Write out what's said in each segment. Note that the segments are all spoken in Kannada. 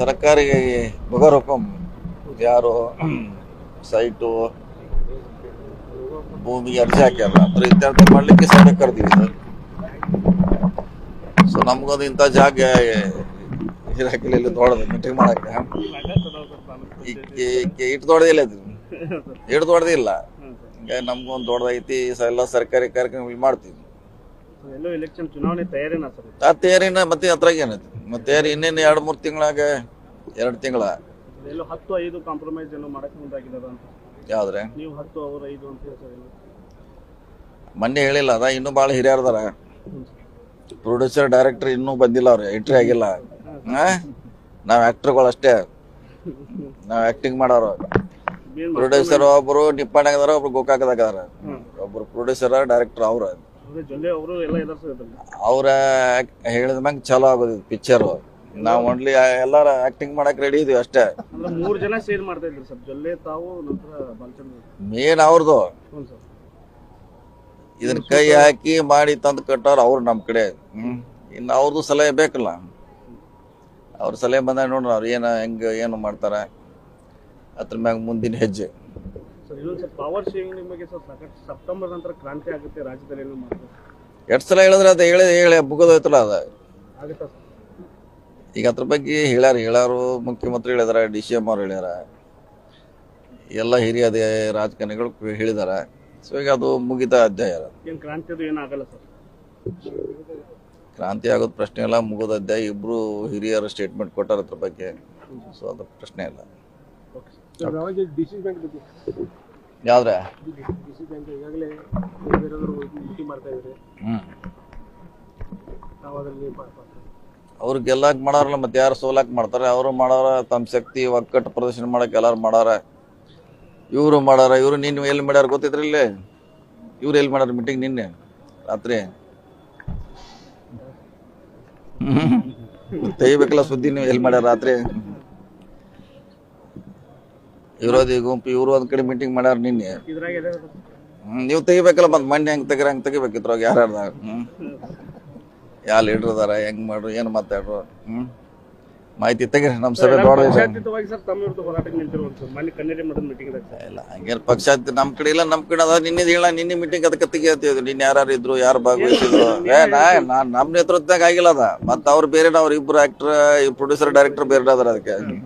ಸರ್ಕಾರಿ ಬಗರಕಂ ಯಾರು? ಸೈಟು ಭೂಮಿಗೆ ಅರ್ಜಿ ಹಾಕ್ಯಾರ ಅದ್ರ ಇತ್ಯರ್ಥ ಮಾಡ್ಲಿಕ್ಕೆ ಸಭೆ ಕರೆದಿವಿ ಸೊ ನಮ್ಗೊಂದು ಇಂಥ ಜಾಗ ಇರಾಕಿಲ್ಲ ದೊಡ್ಡದು ಮೀಟಿಂಗ್ ಮಾಡಕ್ಕೆ? ಇಟ್ಟು ದೊಡ್ಡದಿಲ್ಲ ಇದು. ಇಟ್ಟು ದೊಡ್ಡದಿಲ್ಲ ನಮ್ಗೊಂದು ದೊಡ್ಡದೈತಿ ಎಲ್ಲ ಸರ್ಕಾರಿ ಕಾರ್ಯಕ್ರಮ ಮಾಡ್ತೀವಿ. ಎಲ್ಲೋ ಎಲೆಕ್ಷನ್ ಚುನಾವಣೆ ತಯಾರಿನಾ ಸರ್ ಆ ತಯಾರಿನ ಮತ್ತೆ ಅದ್ರಾಗ ಏನೈತಿ? ಮತ್ತೆ ತಯಾರಿ ಇನ್ನೇನು ಎರಡು ಮೂರು ತಿಂಗಳಾಗ? ಎರಡು ತಿಂಗಳ. ಎಲ್ಲೋ ಹತ್ತು ಐದು ಕಾಂಪ್ರಮೈಸ್ ಏನೋ ಮಾಡಕ್ಕೆ ಅಂತ. ಯಾವ್ದ್ರೆ? ನೀವು ಹತ್ತು ಅವ್ರು ಐದು ಅಂತ ಮೊನ್ನೆ ಹೇಳಿಲ್ಲ ಅದ ಇನ್ನೂ ಭಾಳ ಹಿರಿಯರ್ದಾರ ಪ್ರೊಡ್ಯೂಸರ್ ಡೈರೆಕ್ಟರ್ ಇನ್ನೂ ಬಂದಿಲ್ಲ ಅವ್ರು ಎಂಟ್ರಿ ಆಗಿಲ್ಲ. ನಾವು ನಾವ್ ಆಕ್ಟರ್ಗಳು ಅಷ್ಟೇ. ನಾವ್ ಆಕ್ಟಿಂಗ್ ಮಾಡೋರು. ಪ್ರೊಡ್ಯೂಸರ್ ಒಬ್ರು ನಿಪ್ಪಾಣಾಗ ಅದಾರ ಒಬ್ರು ಗೋಕಾಕದಾಗ ಅದಾರ. ಒಬ್ರು ಪ್ರೊಡ್ಯೂಸರ್ ಡೈರೆಕ್ಟರ್ ಅವ್ರ. ಜೊಲ್ಲೆ ಅವರು ಎಲ್ಲ ಹೇಳಿದ ಮ್ಯಾಗ ಚಲೋ ಆಗೋದಿತ್ತು ಪಿಕ್ಚರ್ ನಾವು ಓನ್ಲಿ ಎಲ್ಲಾರ ಆಕ್ಟಿಂಗ್ ಮಾಡಕ್ ರೆಡಿ ಇದೀವಿ ಅಷ್ಟೇ. ಅಂದ್ರೆ ಮೂರು ಜನ ಸೇರ್ ಮಾಡ್ತಾ ಇದ್ರು ಸರ್. ಜೊಲ್ಲೆ ತಾವು ನಂತರ ಬಾಲಚಂದ್ರ. ಮೇನ್ ಅವ್ರದ್ದು ಹ್ಞೂ ಸರ್. ಇದನ್ನ ಕೈ ಹಾಕಿ ಮಾಡಿ ತಂದು ಕಟ್ಟೋರು ಅವ್ರು ನಮ್ಮ ಕಡೆ. ಹ್ಮ್. ಇನ್ನು ಅವ್ರದ್ದು ಸಲಹೆ ಬೇಕಲ್ಲ. ಅವ್ರ ಸಲಹೆ ಬಂದಾಗ ನೋಡ್ರಿ ಅವ್ರು ಏನು ಹೆಂಗ ಏನು ಮಾಡ್ತಾರೆ. ಅದ್ರ ಮ್ಯಾಗ ಮುಂದಿನ ಹೆಜ್ಜೆ. ಪವರ್ ಶೇರಿಂಗ್ ನಿಮಗೆ ಸರ್ ಸೆಪ್ಟೆಂಬರ್ ನಂತರ ಕ್ರಾಂತಿ ಆಗುತ್ತೆ ರಾಜ್ಯದಲ್ಲಿ ಏನೋ ಮಾಡ್ತಾರೆ? ಎಷ್ಟು ಸಲ ಹೇಳಿದ್ರೆ ಅದು ಹೇಳಿ ಹೇಳಿ ಮುಗಿದೋಯ್ತಲ್ಲ ಅದ. ಈಗ ಅದ್ರ ಬಗ್ಗೆ ಹೇಳ್ಯಾರ ಹೇಳ್ಯಾರು ಮುಖ್ಯಮಂತ್ರಿ ಹೇಳಿದಾರ ಡಿ ಸಿ ಎಂ ಅವ್ರು ಹೇಳ್ಯಾರ ಎಲ್ಲ ಹಿರಿಯ ರಾಜಕಾರಣಿಗಳು ಹೇಳಿದಾರ. ಸೊ ಈಗ ಅದು ಮುಗಿದ ಅಧ್ಯಾಯ. ಕ್ರಾಂತಿ ಆಗೋದು ಪ್ರಶ್ನೆ ಇಲ್ಲ ಮುಗಿದ ಅಧ್ಯಾಯ. ಇಬ್ರು ಹಿರಿಯರು ಸ್ಟೇಟ್ಮೆಂಟ್ ಕೊಟ್ಟಾರ ಅದ್ರ ಬಗ್ಗೆ. ಸೊ ಅದು ಪ್ರಶ್ನೆ ಇಲ್ಲ. Okay sir D C bank ಬಗ್ಗೆ ಯಾವ್ದ್ರೆ? ಡಿ ಬ್ಯಾಂಕ್ ಈಗಾಗಲೇ ಬೇರೆಯವರು ಮೀಟಿಂಗ್ ಮಾಡ್ತಾ ಇದ್ದಾರೆ. ಹ್ಮ್. ತಾವು ಅದರಲ್ಲಿ ಪಾ- ಪಾತ್ರ ಅವ್ರು ಗೆಲ್ಲಾಕ್ ಮಾಡಾರಲ್ಲ ಮತ್ತೆ ಯಾರು ಸೋಲಾಕ್ ಮಾಡ್ತಾರೆ? ಅವರು ಮಾಡಾರ ತಮ್ಮ ಶಕ್ತಿ ಒಕ್ಕಟ್ಟು ಪ್ರದರ್ಶನ ಮಾಡಕ್ ಎಲ್ಲಾರು ಮಾಡಾರ. ಇವರು ಮಾಡಾರ ಇವರು ನಿನ್ನ ಎಲ್ಲಿ ಮಾಡ್ಯಾರ ಗೊತ್ತಿದ್ರಿ ಇಲ್ಲಿ? ಇವ್ರು ಎಲ್ಲಿ ಮಾಡ್ಯಾರ ಮೀಟಿಂಗ್ ನಿನ್ನೆ ರಾತ್ರಿ? ತೆಗಿಬೇಕಲ್ಲ ಸುದ್ದಿ ನೀವು ಎಲ್ಲಿ ಮಾಡ್ಯಾರ ರಾತ್ರಿ? ವಿರೋಧಿ ಗುಂಪು ಇವರು ಒಂದ್ ಕಡೆ ಮೀಟಿಂಗ್ ಮಾಡ್ಯಾರ ನಿನ್ನೆ. ಇದ್ರಾಗ ಹ್ಮ್, ನೀವು ತೆಗಿಬೇಕಲ್ಲ ಮತ್ತೆ ಮಂಡಿ ಹೆಂಗ್ ತೆಗಿರ ಹಂಗ್ ತೆಗಿಬೇಕಿದ್ರಾಗ ಯಾರ್ಯಾರ್ದ? ಹ್ಮ್. ಯಾವ ಲೀಡರ್ ಅದಾರ ಹೆಂಗ್ ಮಾಡ್ರು ಏನ್ ಮಾತಾಡ್ರು? ಹ್ಮ್. ಮಾಹಿತಿ ತೆಗಿರಿ ನಮ್ ಸಭೆ ದೊಡ್ಡ ಇಲ್ಲ ಹಂಗೇನ್ ಪಕ್ಷ ನಮ್ ಕಡೆ ಇಲ್ಲ ನಮ್ ಕಡೆ ಅದ. ನಿನ್ನೆ ಹೇಳ ನಿನ್ನೆ ಮೀಟಿಂಗ್ ಅದಕ್ಕೆ ತೆಗಿಯತ್ತೀವಿ ನಿನ್ನೆ ಯಾರು ಇದ್ರು ಯಾರು ಭಾಗವಹಿಸಿದ್ರು. ಏ ನಾ ನಮ್ ನೇತೃತ್ವದಾಗ ಆಗಿಲ್ಲ ಅದ. ಮತ್ತ ಅವ್ರು ಬೇರೆ ಅವ್ರ ಇಬ್ರು ಆಕ್ಟರ್ ಪ್ರೊಡ್ಯೂಸರ್ ಡೈರೆಕ್ಟರ್ ಬೇರೆ ಅದಾರ ಅದಕ್ಕೆ. ಅದು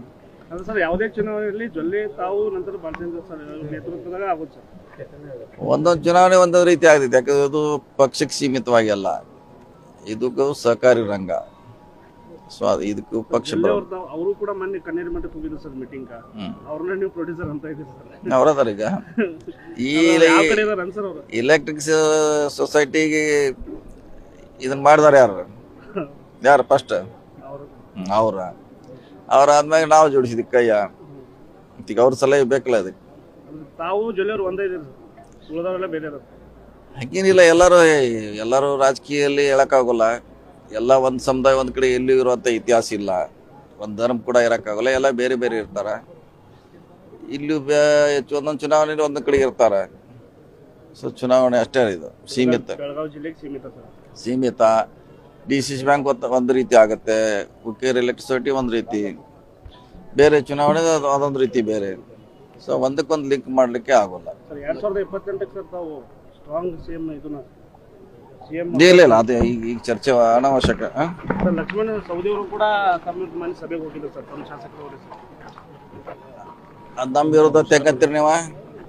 ಸರ್ ಯಾವುದೇ ಚುನಾವಣೆಯಲ್ಲಿ ಜೊಲ್ಲೆ ತಾವು ನಂತರ ಬಾಲಚಂದ್ರ ಸರ್ ನೇತೃತ್ವದಾಗ ಆಗುತ್ತೆ ಸರ್. ಒಂದೊಂದು ಚುನಾವಣೆ ಒಂದೊಂದು ರೀತಿ ಆಗ್ತೈತೆ ಯಾಕಂದ್ರೆ ಅದು ಪಕ್ಷಕ್ಕೆ ಸೀಮಿತವಾಗಿ ಅಲ್ಲ. ಇದಕ್ಕೂ ಸಹಕಾರಿ ರಂಗ. ಸೊ ಅದು ಇದಕ್ಕೂ ಪಕ್ಷ ಅವ್ರು ಕೂಡ ಮೊನ್ನೆ ಕನ್ನಡಿ ಮಠಕ್ಕೆ ಹೋಗಿದ್ರು ಸರ್ ಮೀಟಿಂಗ್ ಅವ್ರನ್ನ ನೀವು ಪ್ರೊಡ್ಯೂಸರ್ ಅಂತ ಇದ್ದೀರಿ ಸರ್. ಅವ್ರದಾರ ಈಗ? ಈ ಎಲೆಕ್ಟ್ರಿಕ್ಸ್ ಸೊಸೈಟಿಗೆ ಇದನ್ನ ಮಾಡಿದಾರೆ ಯಾರು? ಯಾರು ಫಸ್ಟ್ ಅವರು? ಅವ್ರ ಅವ್ರ ಆದ್ಮ್ಯಾಗ ನಾವು ಜೋಡಿಸಿದ್ವಿ ಕೈಯ. ಈಗ ಅವ್ರ ಸಲಹೆ ಬೇಕಲ್ಲ ಅದಕ್ಕೆ ತಾವು ಜೊಲ್ಲೆ ಅವ್ರು ಒಂದೇ ಇದ್ದೀರಿ ಸರ್. ಉಳಿದವರೆಲ್ಲ ಬೇರೆ ಹಾಗೇನಿಲ್ಲ ಎಲ್ಲರೂ ಎಲ್ಲರೂ ರಾಜಕೀಯದಲ್ಲಿ ಹೇಳಕ್ಕಾಗಲ್ಲ. ಎಲ್ಲ ಒಂದು ಸಮುದಾಯ ಒಂದು ಕಡೆ ಎಲ್ಲಿ ಇರುವಂಥ ಇತಿಹಾಸ ಇಲ್ಲ. ಒಂದು ಧರ್ಮ ಕೂಡ ಇರೋಕ್ಕಾಗಲ್ಲ ಎಲ್ಲ ಬೇರೆ ಬೇರೆ ಇರ್ತಾರೆ. ಇಲ್ಲಿ ಒಂದೊಂದು ಚುನಾವಣೆ ಒಂದೊಂದು ಕಡೆ ಇರ್ತಾರೆ. ಸೊ ಚುನಾವಣೆ ಅಷ್ಟೇ ಇದು ಸೀಮಿತ. ಬೆಳಗಾವಿ ಜಿಲ್ಲೆಗೆ ಸೀಮಿತ ಸರ್. ಸೀಮಿತ. ಡಿ ಸಿ ಸಿ ಬ್ಯಾಂಕ್ ಒಂದು ರೀತಿ ಆಗುತ್ತೆ ಹುಕ್ಕೇರಿ ಎಲೆಕ್ಟ್ರಿಸಿಟಿ ಒಂದು ರೀತಿ ಬೇರೆ ಚುನಾವಣೆ ಅದು ಅದೊಂದು ರೀತಿ ಬೇರೆ. ಸೊ ಒಂದಕ್ಕೊಂದು ಲಿಂಕ್ ಮಾಡಲಿಕ್ಕೆ ಆಗೋಲ್ಲ. ಸರ್ ಎರಡ್ ಸಾವಿರದ ಇಪ್ಪತ್ತೆಂಟಕ್ಕೆ ಸರ್ ತಾವು ಸ್ಟ್ರಾಂಗ್ ಸಿಎಂ ಇದನ್ನ ಸಿಎಂ ಇಲ್ಲ ಇಲ್ಲ ಅದು ಈಗ ಈಗ ಚರ್ಚೆ ಅನಾವಶ್ಯಕ ಆ? ಸರ್ ಲಕ್ಷ್ಮಣ ಸವದಿ ಅವರು ಕೂಡ ತಮ್ಮ ಮನೆ ಸಭೆಗೆ ಹೋಗಿದ್ರು ಸರ್ ತಮ್ಮ ಶಾಸಕರು ಸರ್. ಅದ್ ನಮ್ಮ ವಿರುದ್ಧ ನೀವು?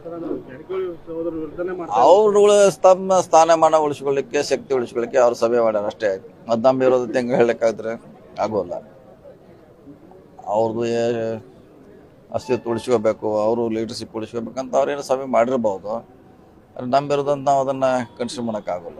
ಸರ್ ಅದು ಜಾರಕಿಹೊಳಿ ಸಹೋದರ ವಿರುದ್ಧನೇ ಮಾಡ್ತಾರೆ ಅವ್ರುಗಳ ತಮ್ಮ ಸ್ಥಾನಮಾನ ಉಳಿಸ್ಕೊಳ್ಳಿಕ್ಕೆ ಶಕ್ತಿ ಉಳಿಸ್ಕೊಳ್ಳಿಕ್ಕೆ ಅವ್ರ ಸಭೆ ಮಾಡ್ಯಾರ ಅಷ್ಟೇ ಅದ್ ನಮ್ಮ ವಿರೋಧ ಹೆಂಗೆ ಹೇಳಕ್ಕಾದ್ರೆ ಆಗೋಲ್ಲ. ಅವ್ರದ್ದು ಅಸ್ತಿತ್ವ ಉಳಿಸ್ಕೋಬೇಕು, ಅವರು ಲೀಡರ್ಶಿಪ್ ಉಳಿಸ್ಕೋಬೇಕಂತ ಅವ್ರೇನು ಸಭೆ ಮಾಡಿರ್ಬೋದು. ನಂಬಿರೋದಂತ ನಾವು ಅದನ್ನ ಕನ್ಸಿಡರ್ ಮಾಡೋಕ್ಕಾಗಲ್ಲ.